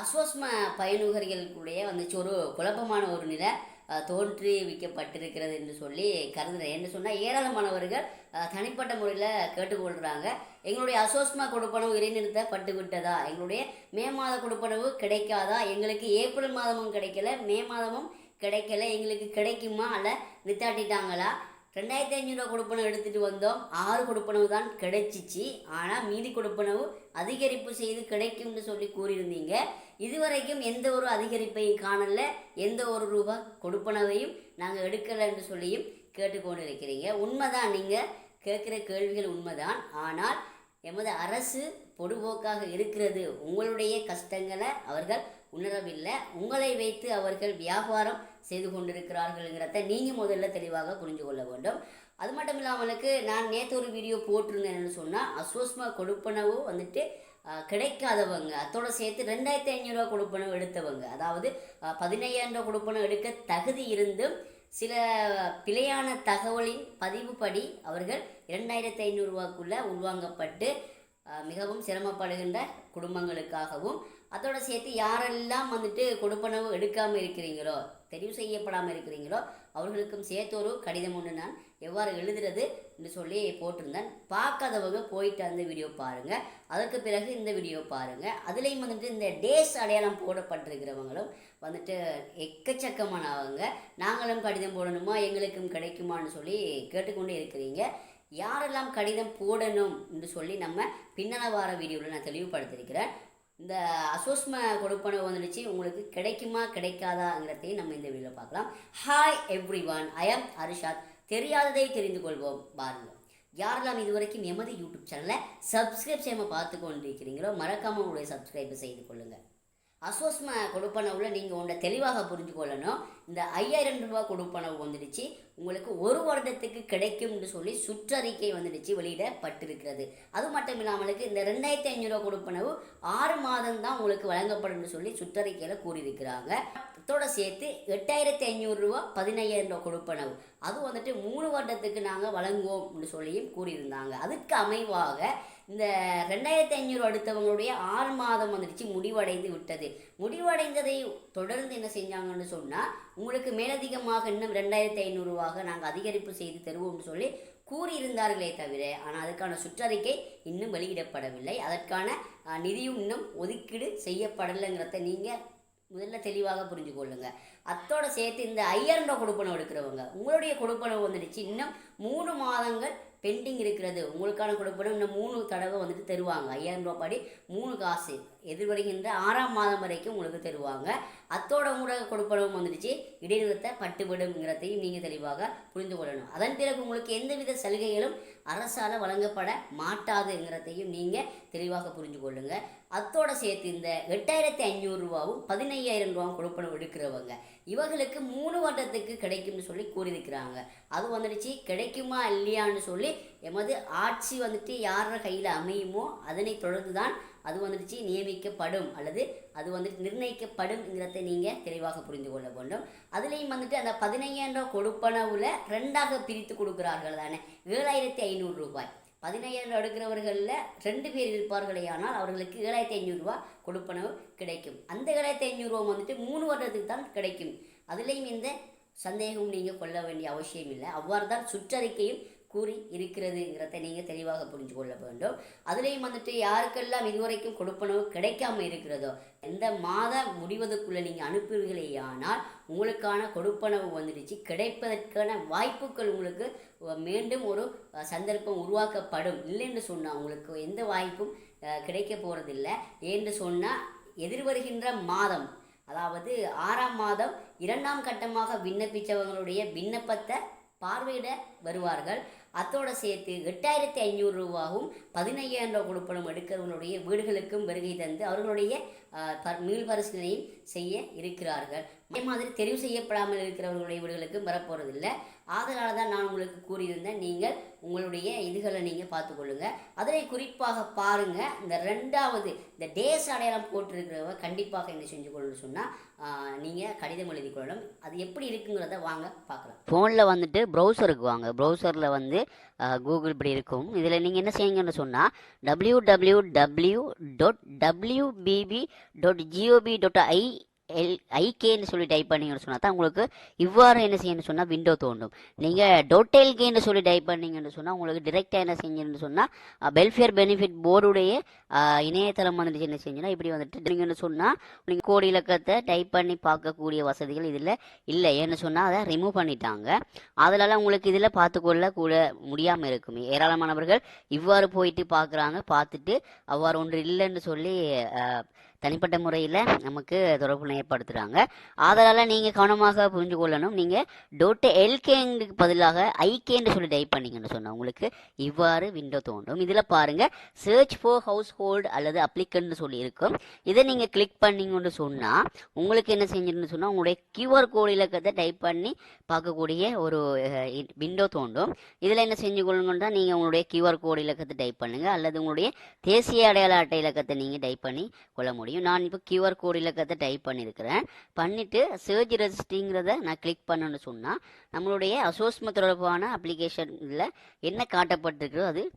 அஸ்வஸ்ம பயனுகர்களுடைய வந்துச்சு. ஒரு குழப்பமான ஒரு நிலை தோன்றி தோற்றுவிக்கப்பட்டிருக்கிறது என்று சொல்லி கருதுகிறேன் என்று சொன்னால் ஏராளமானவர்கள் தனிப்பட்ட முறையில் கேட்டுக்கொள்கிறாங்க எங்களுடைய அஸ்வஸ்ம கொடுப்பனவு இறைநிறுத்தப்பட்டு விட்டதா எங்களுடைய மே மாத கொடுப்பனவு கிடைக்காதா? எங்களுக்கு ஏப்ரல் மாதமும் கிடைக்கல மே மாதமும் கிடைக்கல எங்களுக்கு கிடைக்குமா? அல்ல நித்தாட்டிட்டாங்களா? ரெண்டாயிரத்தி ஐநூறுரூவா கொடுப்பனவு எடுத்துகிட்டு வந்தோம். ஆறு கொடுப்பனவு தான் கிடைச்சிச்சு. ஆனால் மீதி கொடுப்பனவு அதிகரிப்பு செய்து கிடைக்கும்னு சொல்லி கூறியிருந்தீங்க. இதுவரைக்கும் எந்த ஒரு அதிகரிப்பையும் காணல. எந்த ஒரு ரூபா கொடுப்பனவையும் நாங்கள் எடுக்கலை என்று சொல்லியும் கேட்டுக்கொண்டு இருக்கிறீங்க உண்மைதான் நீங்கள் கேட்குற கேள்விகள் உண்மைதான். ஆனால் எமது அரசு பொடுபோக்காக இருக்கிறது. உங்களுடைய கஷ்டங்களை அவர்கள் உணரவில்லை. உங்களை வைத்து அவர்கள் வியாபாரம் செய்து கொண்டிருக்கிறார்கள்ங்கிறத நீங்கள் முதல்ல தெளிவாக புரிஞ்சு கொள்ள வேண்டும். அது மட்டும் இல்லாமலுக்கு நான் நேற்று ஒரு வீடியோ போட்டிருந்தேன்னு சொன்னால் அசோஸ்மா கொடுப்பனவு வந்துட்டு கிடைக்காதவங்க அதோட சேர்த்து ரெண்டாயிரத்தி ஐநூறுரூவா கொடுப்பனவு எடுத்தவங்க. அதாவது பதினையாயிரம் ரூபா கொடுப்பனவு எடுக்க தகுதி இருந்தும் சில பிழையான தகவலின் பதிவுப்படி அவர்கள் இரண்டாயிரத்தி ஐநூறுரூவாக்குள்ளே உள்வாங்கப்பட்டு மிகவும் சிரமப்படுகின்ற குடும்பங்களுக்காகவும் அதோட சேர்த்து யாரெல்லாம் வந்துட்டு கொடுப்பனவு எடுக்காமல் இருக்கிறீங்களோ தெரிவு செய்யப்படாமல் இருக்கிறீங்களோ அவர்களுக்கும் சேர்த்து ஒரு கடிதம் ஒன்று நான் எவ்வாறு எழுதுறது என்று சொல்லி போட்டிருந்தேன். பார்க்காதவங்க போயிட்டு அந்த வீடியோ பாருங்கள் அதற்கு பிறகு இந்த வீடியோ பாருங்கள் அதுலேயும் வந்துட்டு இந்த டேஸ் அடையாளம் போடப்பட்டிருக்கிறவங்களும் வந்துட்டு எக்கச்சக்கமானவங்க. நாங்களும் கடிதம் போடணுமா எங்களுக்கும் கிடைக்குமான்னு சொல்லி கேட்டுக்கொண்டே இருக்கிறீங்க. யாரெல்லாம் கடிதம் போடணும் என்று சொல்லி நம்ம பின்னண வார வீடியோவில் நான் தெளிவுபடுத்திருக்கிறேன் இந்த அசோஸ்ம கொடுப்பனவு வந்துடுச்சு. உங்களுக்கு கிடைக்குமா கிடைக்காதாங்கிறதையும் நம்ம இந்த வீடியோவில் பார்க்கலாம். Hi everyone I am Arishad தெரியாததை தெரிந்து கொள்வோம். பாருங்கள் யாரெல்லாம் இதுவரைக்கும் எமது யூடியூப் சேனலை சப்ஸ்கிரைப் செய்யாமல் பார்த்து கொண்டிருக்கிறீங்களோ மறக்காமல் உங்களுடைய சப்ஸ்கிரைப் செய்து கொள்ளுங்கள் அசோஸ்ம கொடுப்பனவுல நீங்கள் ஒன்றை தெளிவாக புரிஞ்சு கொள்ளணும். இந்த ஐயாயிரம் ரூபாய் கொடுப்பனவு வந்துடுச்சு. உங்களுக்கு ஒரு வருடத்துக்கு கிடைக்கும்னு சொல்லி சுற்றறிக்கை வந்துடுச்சு வெளியிடப்பட்டிருக்கிறது. அது மட்டும் இல்லாமலுக்கு இந்த ரெண்டாயிரத்தி ஐநூறுரூவா கொடுப்பனவு ஆறு மாதம் தான் உங்களுக்கு வழங்கப்படும்னு சொல்லி சுற்றறிக்கையில் கூறியிருக்கிறாங்க. இதோட சேர்த்து எட்டாயிரத்தி ஐநூறுரூவா பதினையாயிரம் ரூபா கொடுப்பனவு. அது வந்துட்டு மூணு வருடத்துக்கு நாங்கள் வழங்குவோம்னு சொல்லியும் கூறியிருந்தாங்க. அதுக்கு அமைவாக இந்த ரெண்டாயிரத்தி ஐநூறு அடுத்தவங்களுடைய ஆறு மாதம் வந்துடுச்சு முடிவடைந்து விட்டது. முடிவடைந்ததை தொடர்ந்து என்ன செஞ்சாங்கன்னு சொன்னால் உங்களுக்கு மேலதிகமாக இன்னும் ரெண்டாயிரத்தி ஐநூறுரூவாக நாங்கள் அதிகரிப்பு செய்து தருவோம்னு சொல்லி கூறியிருந்தார்களே தவிர ஆனால் அதுக்கான சுற்றறிக்கை இன்னும் வெளியிடப்படவில்லை. அதற்கான நிதியும் இன்னும் ஒதுக்கீடு செய்யப்படலைங்கிறத நீங்கள் முதல்ல தெளிவாக புரிஞ்சு கொள்ளுங்க. அத்தோட சேர்த்து இந்த ஐயாயிரம் ரூபாய் கொடுப்பனவு எடுக்கிறவங்க உங்களுடைய கொடுப்பனவு வந்துடுச்சு. இன்னும் மூணு மாதங்கள் பெண்டிங் இருக்கிறது. உங்களுக்கான கொடுப்பனவு இந்த மூணு தடவை வந்துட்டு தருவாங்க. ஐயாயிரம் ரூபாய் படி மூணு காசு. எதிர்வருகின்ற ஆறாம் மாதம் வரைக்கும் உங்களுக்கு தருவாங்க. அத்தோட ஊடக கொடுப்பனவும் வந்துடுச்சு. இடைநிறுத்த பட்டுவிடுங்கிறதையும் நீங்கள் தெளிவாக புரிந்து கொள்ளணும். அதன் பிறகு உங்களுக்கு எந்தவித சலுகைகளும் அரசால் வழங்கப்பட மாட்டாதுங்கிறதையும் நீங்கள் தெளிவாக புரிஞ்சு கொள்ளுங்கள் அத்தோட சேர்த்து இந்த எட்டாயிரத்தி ஐநூறுரூவாவும் பதினையாயிரம் ரூபாவும் கொடுப்பணம் எடுக்கிறவங்க இவர்களுக்கு மூணு வருடத்துக்கு கிடைக்கும்னு சொல்லி கூறியிருக்கிறாங்க. அது வந்துடுச்சு கிடைக்குமா இல்லையான்னு சொல்லி எமது ஆட்சி வந்துட்டு யார கையில் அமையுமோ அதனை தொடர்ந்து தான் அது வந்துடுச்சு நியமிக்கப்படும் அல்லது அது வந்துட்டு நிர்ணயிக்கப்படும்ங்கிறத நீங்கள் தெளிவாக புரிந்து கொள்ள வேண்டும். அதுலேயும் வந்துட்டு அந்த பதினையாயிரம் ரூபா கொடுப்பனவுல ரெண்டாக பிரித்து கொடுக்குறார்கள் தானே? ஏழாயிரத்தி ஐநூறு ரூபாய். பதினையாயிரம் எடுக்கிறவர்களில் ரெண்டு பேர் இருப்பார்களே ஆனால் அவர்களுக்கு ஏழாயிரத்தி ஐநூறுரூவா கொடுப்பனவு கிடைக்கும். அந்த ஏழாயிரத்தி ஐநூறுரூவா வந்துட்டு மூணு வருடத்துக்கு தான் கிடைக்கும். அதுலேயும் இந்த சந்தேகம் நீங்கள் கொள்ள வேண்டிய அவசியம் இல்லை. அவ்வாறு தான் சுற்றறிக்கையும் கூறி இருக்கிறதுங்கிறத நீங்கள் தெளிவாக புரிஞ்சு கொள்ள வேண்டும். அதுலேயும் வந்துட்டு யாருக்கெல்லாம் இதுவரைக்கும் கொடுப்பனவு கிடைக்காம இருக்கிறதோ எந்த மாதம் முடிவதற்குள்ளே நீங்கள் அனுப்புவீர்களேயானால் உங்களுக்கான கொடுப்பனவு வந்துடுச்சு. கிடைப்பதற்கான வாய்ப்புகள் உங்களுக்கு மீண்டும் ஒரு சந்தர்ப்பம் உருவாக்கப்படும். இல்லைன்னு சொன்னால் உங்களுக்கு எந்த வாய்ப்பும் கிடைக்க போகிறதில்லை ஏன்னு சொன்னால் எதிர்வருகின்ற மாதம் அதாவது ஆறாம் மாதம் இரண்டாம் கட்டமாக விண்ணப்பித்தவங்களுடைய விண்ணப்பத்தை பார்வையிட வருவார்கள். அத்தோட சேர்த்து எட்டாயிரத்தி ஐநூறு ரூபாவும் பதினையாயிரம் ரூபா கொடுப்பனும் எடுக்கிறவங்களுடைய வீடுகளுக்கும் வருகை தந்து அவர்களுடைய மீள் பரிசீலனையும் செய்ய இருக்கிறார்கள். அதே மாதிரி தெரிவு செய்யப்படாமல் இருக்கிறவர்களுடைய வீடுகளுக்கு வரப்போகிறதில்ல ஆதலால் தான் நான் உங்களுக்கு கூறியிருந்தேன் நீங்கள் உங்களுடைய இதுகளை நீங்கள் பார்த்துக்கொள்ளுங்க. அதில் குறிப்பாக பாருங்கள் இந்த ரெண்டாவது இந்த டேஸ் அடையாளம் போட்டிருக்கிறவங்க கண்டிப்பாக என்ன செஞ்சு கொள்ளணும்னு சொன்னால் நீங்கள் கடிதம் எழுதி கொள்ளணும். அது எப்படி இருக்குங்கிறத வாங்க பார்க்கலாம். ஃபோனில் வந்துட்டு ப்ரௌசருக்கு வாங்க. ப்ரௌசரில் வந்து கூகுள் இப்படி இருக்கும். இதில் நீங்கள் என்ன செய்யுங்கன்னு சொன்னால் W W W dot WBP dot GOP dot I L ஐகேன்னு சொல்லி டைப் பண்ணீங்கன்னு சொன்னால் தான் உங்களுக்கு இவ்வாறு என்ன செய்யணும்னு சொன்னால் விண்டோ தோண்டும் நீங்கள் டோட்டெல் கேன்னு சொல்லி டைப் பண்ணீங்கன்னு சொன்னால் உங்களுக்கு டிரெக்டாக என்ன செஞ்சீங்கன்னு சொன்னால் வெல்ஃபேர் பெனிஃபிட் போர்டுடைய இணையதளம் வந்துட்டு என்ன செஞ்சுன்னா இப்படி வந்துட்டு நீங்கன்னு சொன்னால் நீங்கள் கோடி இலக்கத்தை டைப் பண்ணி பார்க்கக்கூடிய வசதிகள் இதில் இல்லை. ஏன்னு சொன்னால் அதை ரிமூவ் பண்ணிட்டாங்க. அதனால உங்களுக்கு இதில் பார்த்துக்கொள்ள கூட முடியாமல் இருக்கும். ஏராளமானவர்கள் இவ்வாறு போயிட்டு பார்க்குறாங்க. பார்த்துட்டு அவ்வாறு ஒன்று இல்லைன்னு சொல்லி தனிப்பட்ட முறையில் நமக்கு தொடர்பு ஏற்படுத்துகிறாங்க ஆதலால் நீங்கள் கவனமாக புரிஞ்சு கொள்ளணும். நீங்கள் டோட்டு எல்கேங்கு பதிலாக ஐகேன்னு சொல்லி டைப் பண்ணீங்கன்னு சொன்னால் உங்களுக்கு இவ்வாறு விண்டோ தோன்றும். இதில் பாருங்கள் சர்ச் ஃபார் ஹவுஸ் ஹோல்டு அல்லது அப்ளிகன்ட்னு சொல்லி இருக்கும் இதை நீங்கள் கிளிக் பண்ணீங்கன்னு சொன்னால் உங்களுக்கு என்ன செஞ்சிருன்னு சொன்னால் உங்களுடைய கியூஆர் கோடு இலக்கத்தை டைப் பண்ணி பார்க்கக்கூடிய ஒரு விண்டோ தோன்றும். இதில் என்ன செஞ்சு கொள்ளுங்கன்னா நீங்கள் உங்களுடைய கியூஆர் கோடு இலக்கத்தை டைப் பண்ணுங்கள் அல்லது உங்களுடைய தேசிய அடையாள அட்டை இலக்கத்தை நீங்கள் டைப் பண்ணி கொள்ள முடியும். நான் இப்போ கியூஆர் கோடு இலக்கத்தை டைப் பண்ணியிருக்கிறேன் பண்ணிவிட்டு சர்ச் ரெஜிஸ்டிங்கிறத நான் கிளிக் பண்ணணும்னு சொன்னால் நம்மளுடைய அசோஸ்ம தொடர்பான அப்ளிகேஷனில் என்ன காட்டப்பட்டிருக்கிறோ அது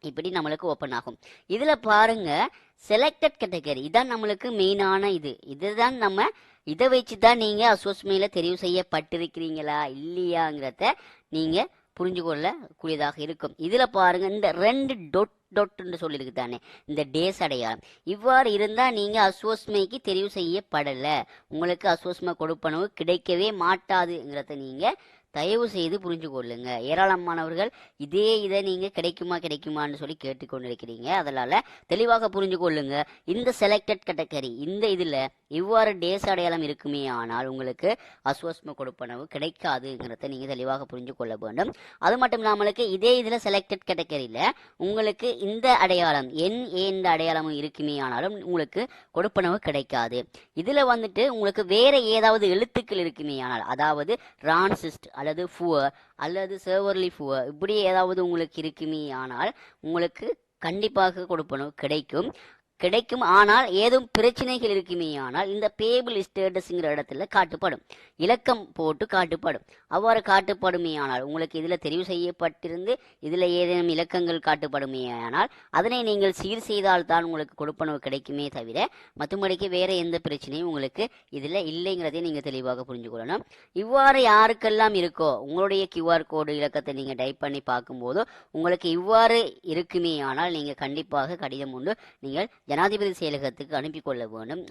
இப்படி நம்மளுக்கு ஓப்பன் ஆகும். இதில் பாருங்கள் செலக்டட் கேட்டகரி இதான் நம்மளுக்கு மெயினான இது. இதுதான் நம்ம இதை வச்சு தான் நீங்கள் அசோஸ்மையில் தெரிவு செய்யப்பட்டிருக்கிறீங்களா இல்லையாங்கிறத நீங்கள் புரிஞ்சு கொள்ளக்கூடியதாக இருக்கும். இதில் பாருங்கள் இந்த ரெண்டு டொட் டொட்டுன்னு சொல்லியிருக்கு தானே இந்த டேஸ் அடையாளம். இவ்வாறு இருந்தால் நீங்கள் அஸ்வஸ்மைக்கு தெரிவு செய்யப்படலை. உங்களுக்கு அஸ்வஸ்மை கொடுப்பனவு கிடைக்கவே மாட்டாதுங்கிறத நீங்கள் தயவு செய்து புரிஞ்சு கொள்ளுங்க ஏராளமானவர்கள் இதே இதை நீங்கள் கிடைக்குமா கிடைக்குமான்னு சொல்லி கேட்டுக்கொண்டிருக்கிறீங்க. அதனால் தெளிவாக புரிஞ்சு கொள்ளுங்க இந்த செலக்டட் கேட்டகரி இந்த இதில் இவ்வாறு டேஸ் அடையாளம் இருக்குமே ஆனால் உங்களுக்கு அஸ்வஸ்ம கொடுப்பனவு கிடைக்காதுங்கிறத நீங்கள் தெளிவாக புரிஞ்சு கொள்ள வேண்டும். அது மட்டும் இல்லாமலுக்கு இதே இதில் செலக்டட் கேட்டகரியில் உங்களுக்கு இந்த அடையாளம் என் என்ற அடையாளமும் இருக்குமே ஆனாலும் உங்களுக்கு கொடுப்பனவு கிடைக்காது. இதில் வந்துட்டு உங்களுக்கு வேற ஏதாவது எழுத்துக்கள் இருக்குமே ஆனால் அதாவது ரான்சிஸ்ட் அல்லது ஃபுவர் அல்லது சேவர்லி ஃபுவர் இப்படி ஏதாவது உங்களுக்கு இருக்குமே ஆனால் உங்களுக்கு கண்டிப்பாக கொடுப்பனவு கிடைக்கும். கிடைக்கும். ஆனால் ஏதும் பிரச்சனைகள் இருக்குமே ஆனால் இந்த பேபிள் ஸ்டேட்டஸ்ங்கிற இடத்துல காட்டுப்படும். இலக்கம் போட்டு காட்டுப்படும். அவ்வாறு காட்டுப்படுமே ஆனால் உங்களுக்கு இதில் தெரிவு செய்யப்பட்டிருந்து இதில் ஏதேனும் இலக்கங்கள் காட்டுப்படுமே ஆனால் அதனை நீங்கள் சீர் செய்தால் தான் உங்களுக்கு கொடுப்பனவு கிடைக்குமே தவிர மற்றபடிக்கு வேறு எந்த பிரச்சனையும் உங்களுக்கு இதில் இல்லைங்கிறதை நீங்கள் தெளிவாக புரிஞ்சு கொள்ளணும் இவ்வாறு யாருக்கெல்லாம் இருக்கோ உங்களுடைய கியூஆர் கோடு இலக்கத்தை நீங்கள் டைப் பண்ணி பார்க்கும்போது உங்களுக்கு இவ்வாறு இருக்குமே ஆனால் நீங்கள் கண்டிப்பாக கடிதம் உண்டு நீங்கள் ஜனாதிபதி செயலகத்துக்கு அனுப்பி கொள்ள வேண்டும்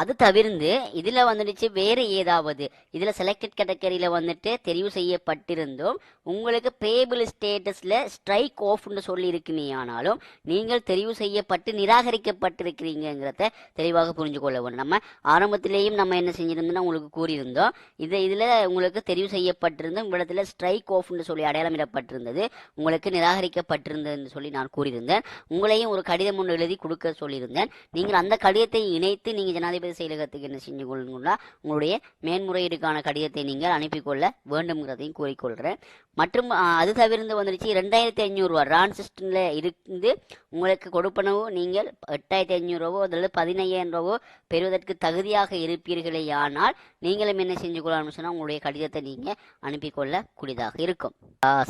அது தவிர்ந்து இதில் வந்துடுச்சு வேறு ஏதாவது. இதில் செலக்டட் கேட்டகரியில் வந்துட்டு தெரிவு செய்யப்பட்டிருந்தும் உங்களுக்கு பேபிள் ஸ்டேட்டஸில் ஸ்ட்ரைக் ஆஃப்னு சொல்லியிருக்குமே ஆனாலும் நீங்கள் தெரிவு செய்யப்பட்டு நிராகரிக்கப்பட்டிருக்கிறீங்கிறத தெளிவாக புரிஞ்சு கொள்ள வேண்டும். நம்ம ஆரம்பத்திலேயும் நம்ம என்ன செஞ்சிருந்தோம்னா உங்களுக்கு கூறியிருந்தோம். இது இதில் உங்களுக்கு தெரிவு செய்யப்பட்டிருந்தும் இடத்துல ஸ்ட்ரைக் ஆஃப்னு சொல்லி அடையாளமிடப்பட்டிருந்தது. உங்களுக்கு நிராகரிக்கப்பட்டிருந்ததுன்னு சொல்லி நான் கூறியிருந்தேன். உங்களையும் ஒரு கடிதம் ஒன்று எழுதி கொடுக்க சொல்லியிருந்தேன். நீங்கள் அந்த கடிதத்தை இணைத்து நீங்கள் ஜனாதிபதி செயலகத்துக்கு என்ன செஞ்சு கொள்ளுங்களா உங்களுடைய மேன்முறையீடுக்கான கடிதத்தை நீங்கள் அனுப்பிக்கொள்ள வேண்டும்ங்கிறதையும் கூறிக்கொள்கிறேன் மற்றும் அது தவிர்த்து வந்துருச்சு ரெண்டாயிரத்தி ஐநூறுரூவா ரான்சிஸ்டில் இருந்து உங்களுக்கு கொடுப்பனவோ நீங்கள் எட்டாயிரத்தி ஐநூறுரூவோ அல்லது பதினையாயிரம் ரூபாவோ பெறுவதற்கு தகுதியாக இருப்பீர்களே ஆனால் நீங்களும் என்ன செஞ்சு கொள்ளலாம்னு சொன்னால் உங்களுடைய கடிதத்தை நீங்கள் அனுப்பிக்கொள்ள கூடியதாக இருக்கும்.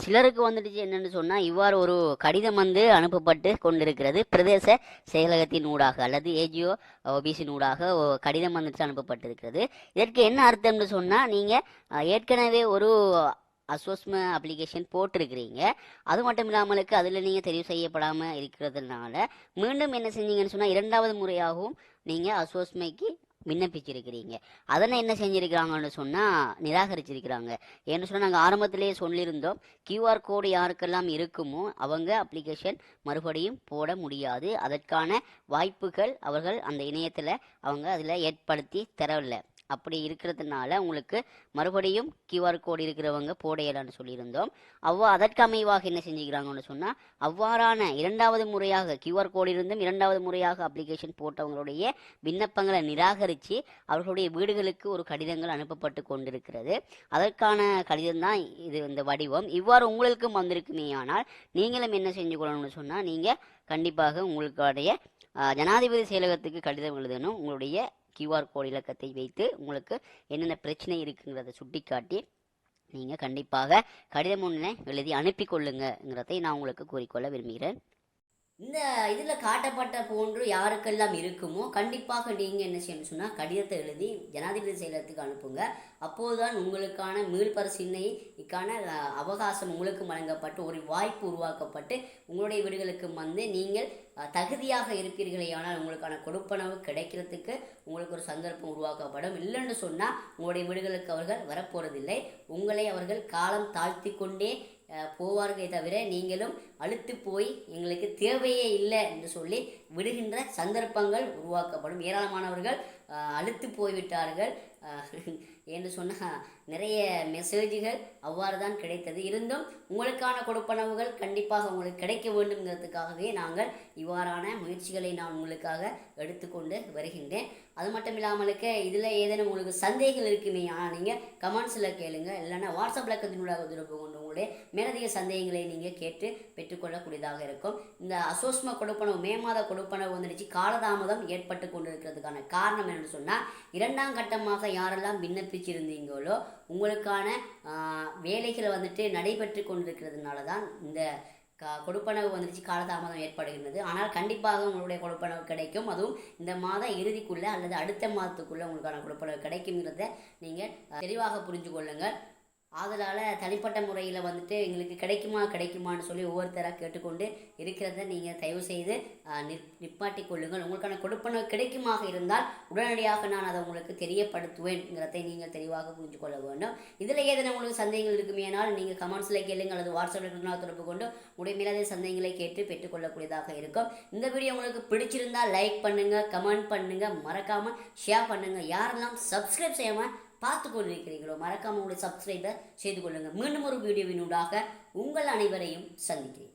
சிலருக்கு வந்துடுச்சு என்னென்னு சொன்னால் இவ்வாறு ஒரு கடிதம் வந்து அனுப்பப்பட்டு கொண்டிருக்கிறது. பிரதேச செயலகத்தின் ஊடாக அல்லது ஏஜிஓ ஓபிசின் ஊடாக கடிதம் வந்துட்டு அனுப்பப்பட்டிருக்கிறது. இதற்கு என்ன அர்த்தம்னு சொன்னால் நீங்கள் ஏற்கனவே ஒரு அசோஸ்ம அப்ளிகேஷன் போட்டிருக்கிறீங்க. அது மட்டும் இல்லாமலுக்கு அதில் நீங்கள் தெரிவு செய்யப்படாமல் இருக்கிறதுனால மீண்டும் என்ன செஞ்சீங்கன்னு சொன்னால் இரண்டாவது முறையாகவும் நீங்கள் அசோஸ்மைக்கு விண்ணப்பிச்சிருக்கிறீங்க. அதனை என்ன செஞ்சிருக்கிறாங்கன்னு சொன்னால் நிராகரிச்சிருக்கிறாங்க. ஏன்னு சொன்னால் நாங்கள் ஆரம்பத்திலேயே சொல்லியிருந்தோம் கியூஆர் கோடு யாருக்கெல்லாம் இருக்குமோ அவங்க அப்ளிகேஷன் மறுபடியும் போட முடியாது. அதற்கான வாய்ப்புகள் அவர்கள் அந்த இணையத்தில் அவங்க அதில் ஏற்படுத்தி தரவில்லை. அப்படி இருக்கிறதுனால உங்களுக்கு மறுபடியும் கியூஆர் கோடு இருக்கிறவங்க போடையலான்னு சொல்லியிருந்தோம். அவ்வா அதற்கு அமைவாக என்ன செஞ்சுக்கிறாங்கன்னு சொன்னால் அவ்வாறான இரண்டாவது முறையாக கியூஆர் கோடு இருந்தும் இரண்டாவது முறையாக அப்ளிகேஷன் போட்டவங்களுடைய விண்ணப்பங்களை நிராகரித்து அவர்களுடைய வீடுகளுக்கு ஒரு கடிதங்கள் அனுப்பப்பட்டு கொண்டிருக்கிறது. அதற்கான கடிதம் தான் இது இந்த வடிவம். இவ்வாறு உங்களுக்கும் வந்திருக்குமே ஆனால் நீங்களும் என்ன செஞ்சு கொள்ளணும்னு சொன்னால் நீங்கள் கண்டிப்பாக உங்களுடைய ஜனாதிபதி செயலகத்துக்கு கடிதம் எழுதணும். உங்களுடைய கியூஆர் கோட் இலக்கத்தை வைத்து உங்களுக்கு என்னென்ன பிரச்சனை இருக்குங்கிறத சுட்டிக்காட்டி நீங்கள் கண்டிப்பாக கடிதம் ஒன்றை எழுதி அனுப்பி கொள்ளுங்கங்கிறதை நான் உங்களுக்கு கூறிக்கொள்ள விரும்புகிறேன். இந்த இதில் காட்டப்பட்ட போன்று யாருக்கெல்லாம் இருக்குமோ கண்டிப்பாக நீங்கள் என்ன செய்யணும் சொன்னால் கடிதத்தை எழுதி ஜனாதிபதி செயலகத்துக்கு அனுப்புங்க. அப்போதுதான் உங்களுக்கான மீள்பரிசீலனைக்கான அஹ், அவகாசம் உங்களுக்கு வழங்கப்பட்டு ஒரு வாய்ப்பு உருவாக்கப்பட்டு உங்களுடைய வீடுகளுக்கு வந்து நீங்கள் தகுதியாக இருப்பீர்களே ஆனால் உங்களுக்கான கொடுப்பனவு கிடைக்கிறதுக்கு உங்களுக்கு ஒரு சந்தர்ப்பம் உருவாக்கப்படும். இல்லைன்னு சொன்னால் உங்களுடைய வீடுகளுக்கு அவர்கள் வரப்போகிறதில்லை உங்களை அவர்கள் காலம் தாழ்த்தி கொண்டே போவார்களே தவிர நீங்களும் அழுத்து போய் எங்களுக்கு தேவையே இல்லை என்று சொல்லி விடுகின்ற சந்தர்ப்பங்கள் உருவாக்கப்படும். ஏராளமானவர்கள் அழுத்து போய்விட்டார்கள். என்று சொன்னால் நிறைய மெசேஜுகள் அவ்வாறு தான் கிடைத்தது. இருந்தும் உங்களுக்கான கொடுப்பனவுகள் கண்டிப்பாக உங்களுக்கு கிடைக்க வேண்டும்ங்கிறதுக்காகவே நாங்கள் இவ்வாறான முயற்சிகளை நான் உங்களுக்காக எடுத்துக்கொண்டு வருகின்றேன். அது மட்டும் இல்லாமலுக்கு இதில் ஏதேனும் உங்களுக்கு சந்தேகங்கள் இருக்குமே ஆனால் நீங்கள் கமெண்ட்ஸில் கேளுங்க. இல்லைன்னா வாட்ஸ்அப் இலக்கத்தினூடாக தொடர்பு கொண்டு உங்களுடைய மேலதிக சந்தேகங்களை நீங்கள் கேட்டு பெற்றுக்கொள்ளக்கூடியதாக இருக்கும். இந்த அசோஸ்ம கொடுப்பனவு மே மாத கொடுப்பனவு வந்துடுச்சு. காலதாமதம் ஏற்பட்டு கொண்டிருக்கிறதுக்கான காரணம் என்னென்னு சொன்னால் இரண்டாம் கட்டமாக யாரெல்லாம் விண்ணப்பிச்சிருந்தீங்களோ உங்களுக்கான ஆஹ், வந்துட்டு நடைபெற்று கொண்டிருக்கிறதுனால தான் இந்த க கொடுப்பனவு வந்துடுச்சு காலதாமதம் ஏற்படுகின்றது. ஆனால் கண்டிப்பாக உங்களுடைய கொடுப்பனவு கிடைக்கும். அதுவும் இந்த மாத இறுதிக்குள்ளே அல்லது அடுத்த மாதத்துக்குள்ளே உங்களுக்கான கொடுப்பனவு கிடைக்குங்கிறத நீங்கள் தெளிவாக புரிஞ்சு கொள்ளுங்கள். ஆதலால் தனிப்பட்ட முறையில் வந்துட்டு எங்களுக்கு கிடைக்குமா கிடைக்குமான்னு சொல்லி ஒவ்வொருத்தராக கேட்டுக்கொண்டு இருக்கிறத நீங்கள் தயவு செய்து நிப் நிப்பாட்டி கொள்ளுங்கள். உங்களுக்கான கொடுப்பனவு கிடைக்குமாக இருந்தால் உடனடியாக நான் அதை உங்களுக்கு தெரியப்படுத்துவேன்ங்கிறதை நீங்கள் தெளிவாக புரிஞ்சு கொள்ள வேண்டும். இதில் ஏதேனும் உங்களுக்கு சந்தேகங்கள் இருக்குமேனால் நீங்கள் கமெண்ட்ஸில் கேளுங்க அல்லது வாட்ஸ்அப்பில் தொடர்பு கொண்டு உடைமையிலாத சந்தேகங்களை கேட்டு பெற்றுக்கொள்ளக்கூடியதாக இருக்கும். இந்த வீடியோ உங்களுக்கு பிடிச்சிருந்தால் லைக் பண்ணுங்கள் கமெண்ட் பண்ணுங்கள் மறக்காமல் ஷேர் பண்ணுங்கள் யாரெல்லாம் சப்ஸ்கிரைப் செய்யாமல் பார்த்து கொண்டிருக்கிறீர்களோ மறக்காமல் உங்களை சப்ஸ்கிரைபர் செய்து கொள்ளுங்கள் மீண்டும் ஒரு வீடியோவினூடாக உங்கள் அனைவரையும் சந்திக்கிறேன்.